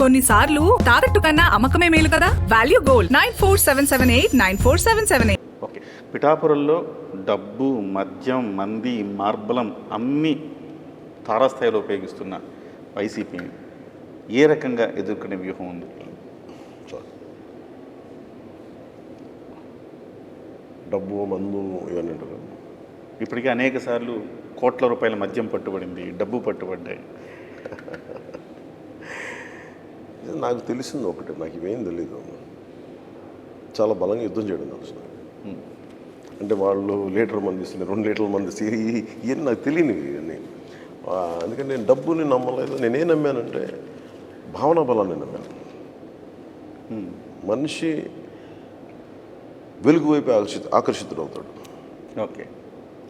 కొన్నిసార్లు తాకట్టు కన్నా అమ్మకమే మేలు కదా? Value gold nine four seven seven eight nine four seven seven eight. Okay. పిఠాపురంలో డబ్బు మద్యం మంది మార్బలం అన్నీ తారాస్థాయిలో ఉపయోగిస్తున్న వైసీపీని ఏ రకంగా ఎదుర్కొనే వ్యూహం ఉంది? చాలు. డబ్బు మందు ఇవన్నీ కదా. ఇప్పటికే అనేక సార్లు కోట్ల రూపాయల మద్యం పట్టుబడింది డబ్బు పట్టుబడ్డాయి. ఇది నాకు తెలిసింది ఒకటి నాకు ఇవేం తెలీదు. చాలా బలంగా యుద్ధం చేయడం తెలుసు. అంటే వాళ్ళు లీటర్ మంది ఇస్తున్నారు రెండు లీటర్ల మంది ఇవన్నీ నాకు తెలియనివి ఇవన్నీ. అందుకని నేను డబ్బుని నమ్మలేదు. నేనేం నమ్మానంటే భావనా బలాన్ని నమ్మాను. మనిషి వెలుగు వైపు ఆకర్షిత ఆకర్షితుడు అవుతాడు ఓకే.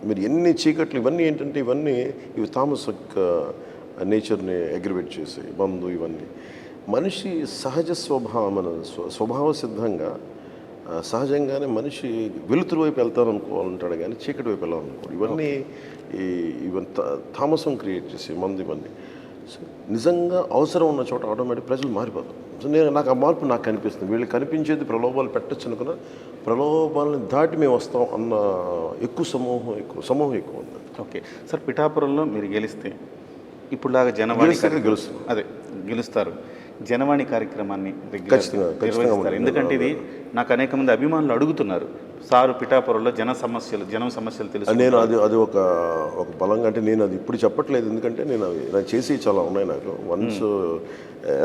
మీరు ఎన్ని చీకట్లు ఇవన్నీ ఏంటంటే ఇవన్నీ ఇవి యొక్క నేచర్ని అగ్రివేట్ చేసి మందు ఇవన్నీ. మనిషి సహజ స్వభావం మన స్వ స్వభావ సిద్ధంగా సహజంగానే మనిషి వెలుతురు వైపు వెళ్తాననుకోవాలంటాడు కానీ చీకటి వైపు వెళ్ళాలనుకోడు. ఇవన్నీ ఈ ఇవన్నీ థామసం క్రియేట్ చేసి మందు ఇవన్నీ. నిజంగా అవసరం ఉన్న చోట ఆటోమేటిక్ ప్రజలు మారిపోతారు. సో నేను నాకు ఆ మార్పు నాకు కనిపిస్తుంది వీళ్ళు కనిపించేది ప్రలోభాలు పెట్టచ్చు అనుకున్నా ప్రలోభాలను దాటి మేము వస్తాం అన్న ఎక్కువ సమూహం ఎక్కువ సమూహం ఎక్కువ ఉంది. ఓకే. సార్ పిఠాపురంలో మీరు గెలిస్తే ఇప్పుడులాగా జనవాణి గెలిస్తే కార్య- గెలుస్తాం. అదే గెలుస్తారు. జనవాణి కార్యక్రమాన్ని నిర్వహిస్తారు. ఎందుకంటే ఇది నాకు అనేక మంది అభిమానులు అడుగుతున్నారు. సారు పిఠాపురంలో జన సమస్యలు జనం సమస్యలు తెలుసు నేను అది అది ఒక ఒక బలంగా అంటే నేను అది ఇప్పుడు చెప్పట్లేదు. ఎందుకంటే నేను అవి నాకు చేసి చాలా ఉన్నాయి నాకు. వన్స్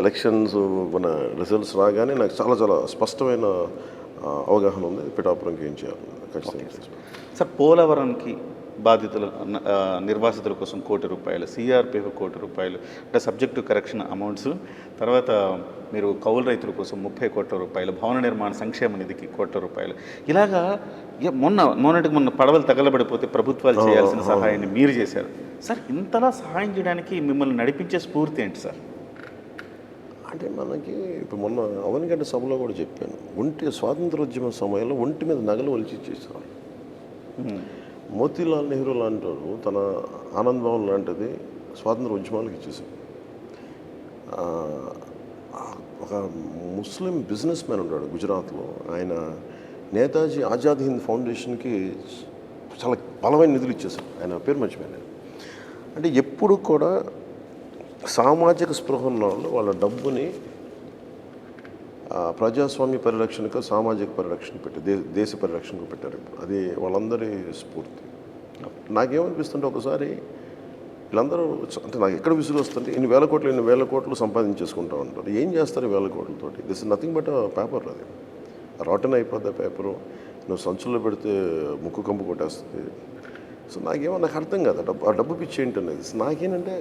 ఎలక్షన్స్ మన రిజల్ట్స్ రాగానే నాకు చాలా చాలా స్పష్టమైన అవగాహన ఉంది. పిఠాపురంకి ఏం చేయాలి? ఖచ్చితంగా సార్ పోలవరంకి బాధితుల నిర్వాసితుల కోసం కోటి రూపాయలు సిఆర్పిఎఫ్ కోటి రూపాయలు అంటే సబ్జెక్టు కరెక్షన్ అమౌంట్స్ తర్వాత మీరు కౌలు రైతుల కోసం ముప్పై కోట్ల రూపాయలు భవన నిర్మాణ సంక్షేమ నిధికి కోట్ల రూపాయలు. ఇలాగా మొన్న మొన్నటికి మొన్న పడవలు తగలబడిపోతే ప్రభుత్వాలు చేయాల్సిన సహాయాన్ని మీరు చేశారు. సార్ ఇంతలా సహాయం చేయడానికి మిమ్మల్ని నడిపించే స్ఫూర్తి ఏంటి సార్? అంటే మనకి ఇప్పుడు మొన్న అవనిగడ్డ సభలో కూడా చెప్పాను ఒంటి స్వాతంత్రోద్యమ సమయంలో ఒంటి మీద నగలు ఒలిచి ఇచ్చేసేవాళ్ళు. మోతీలాల్ నెహ్రూ లాంటి వాడు తన ఆనంద్ భవన్ లాంటిది స్వాతంత్ర ఉద్యమాలకు ఇచ్చేసాడు ఒక ముస్లిం బిజినెస్ మ్యాన్ ఉంటాడు గుజరాత్లో. ఆయన నేతాజీ ఆజాద్ హింద్ ఫౌండేషన్కి చాలా బలమైన నిధులు ఇచ్చేసాడు ఆయన పేరు మర్చిపోయాను అంటే ఎప్పుడు కూడా సామాజిక స్పృహ ఉన్న వాళ్ళు వాళ్ళ డబ్బుని ప్రజాస్వామ్య పరిరక్షణకు సామాజిక పరిరక్షణ పెట్టి దేశ దేశ పరిరక్షణకు పెట్టారు. ఇప్పుడు అది వాళ్ళందరి స్ఫూర్తి. నాకేమనిపిస్తుంటే ఒకసారి వీళ్ళందరూ అంటే నాకు ఎక్కడ విసుగు వస్తుంటే ఇన్ని వేల కోట్లు ఇన్ని వేల కోట్లు సంపాదించేసుకుంటా ఉంటారు. ఏం చేస్తారు వేల కోట్లతోటి? దిస్ నథింగ్ బట్ పేపర్ అది. రాటన్ అయిపోద్ది పేపరు నువ్వు సంచుల్లో పెడితే ముక్కు కంపు కొట్టేస్తుంది. సో నాకేమో నాకు అర్థం కాదు. డబ్బు ఆ డబ్బు పిచ్చి ఏంటనేది. నాకేంటంటే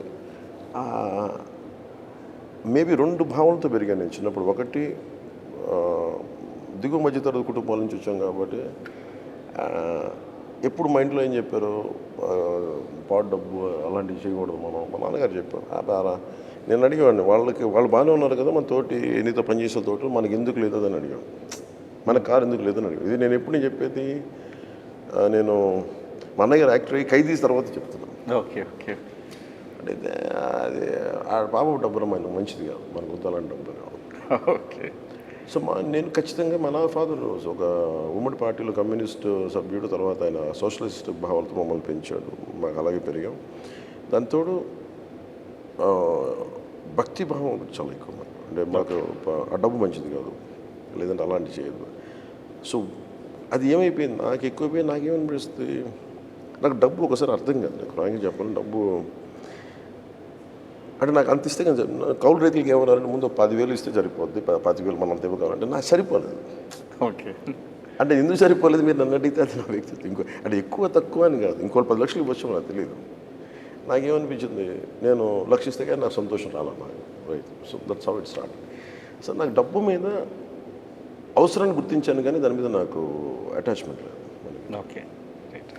మేబీ రెండు భావనలతో పెరిగాను నేను చిన్నప్పుడు. ఒకటి దిగువ మధ్యతరగతి కుటుంబాల నుంచి వచ్చాం కాబట్టి ఎప్పుడు మైండ్లో ఏం చెప్పారు? పాడు డబ్బు అలాంటివి చేయకూడదు మనం మా నాన్నగారు చెప్పారు. "ఆ, బారా నేను అడిగేవాడిని వాళ్ళకి వాళ్ళు బాగానే ఉన్నారు కదా మన తోటి నీతో పనిచేసే తోటి మనకి ఎందుకు లేదు అని అడిగాను మన కారు ఎందుకు లేదని అడిగాను ఇది నేను ఎప్పుడు నేను చెప్పేది? నేను మా అన్నగారు యాక్టర్ అయ్యి ఖైదీ తర్వాత చెప్తున్నాను. Okay okay. అంటే అది ఆ పాప డబ్బు మంచిది కాదు మనకు వద్దాలని డబ్బు కాదు ఓకే. సో మా నేను ఖచ్చితంగా మా నా ఫాదర్ ఒక ఉమ్మడి పార్టీలో కమ్యూనిస్ట్ సభ్యుడు తర్వాత ఆయన సోషలిస్ట్ భావాలతో మమ్మల్ని పెంచాడు. మాకు అలాగే పెరిగాం. దాంతోడు ఆ, భక్తి భావం చాలా ఎక్కువ అంటే మాకు డబ్బు మంచిది కాదు. లేదంటే అలాంటి చేయదు సో అది ఏమైపోయింది? నాకు ఎక్కువైపోయి నాకేమనిపిస్తుంది? నాకు డబ్బు ఒకసారి అర్థం కాదు. నాకు రాంగ్ చెప్పాలి డబ్బు అంటే నాకు అంత ఇస్తే కానీ కౌలు రైతులకి ఏమన్నారంటే ముందు పదివేలు ఇస్తే సరిపోద్ది పదివేలు మనం అంత ఇవ్వగలంటే నాకు సరిపోలేదు. ఓకే. అంటే ఎందుకు సరిపోలేదు మీరు నన్ను అడిగితే అది నా వ్యక్తిత్వం. ఇంకో అంటే ఎక్కువ తక్కువ అని కాదు. ఇంకో పది లక్షలు ఇవ్వచ్చు నాకు తెలియదు నాకేమనిపించింది? నేను లక్షిస్తే కానీ నాకు సంతోషం రాలన్నా right so that's how it start so నాకు డబ్బు మీద అవసరాన్ని గుర్తించాను కానీ దాని మీద నాకు అటాచ్మెంట్ లేదు. ఓకే.